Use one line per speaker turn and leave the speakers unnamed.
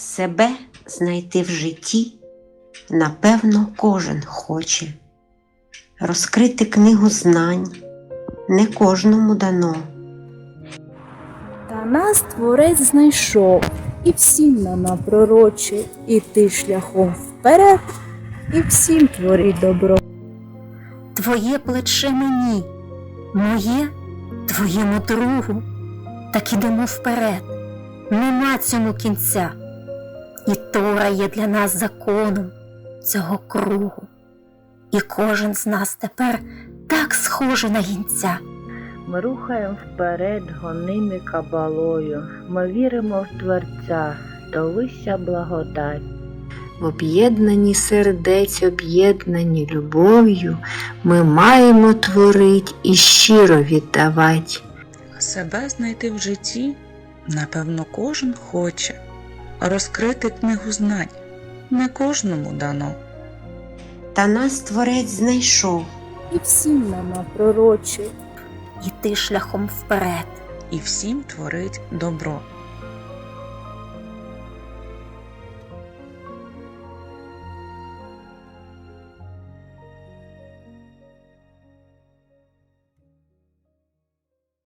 Себе знайти в житті, напевно, кожен хоче. Розкрити книгу знань не кожному дано.
Та нас творець знайшов, і всім нам напророчив іти шляхом вперед, і всім творить добро.
Твоє плече мені, моє твоєму другу. Так ідемо вперед, нема цьому кінця. І Тора є для нас законом цього кругу. І кожен з нас тепер так схожий на гінця.
Ми рухаємо вперед гоними кабалою. Ми віримо в Творця, то вися благодать.
В об'єднанні сердець, об'єднані любов'ю, ми маємо творить і щиро віддавать.
Себе знайти в житті, напевно, кожен хоче. Розкрити книгу знань не кожному дано.
Та нас творець знайшов,
І всім нам пророчив,
Іти шляхом вперед.
І всім творить добро.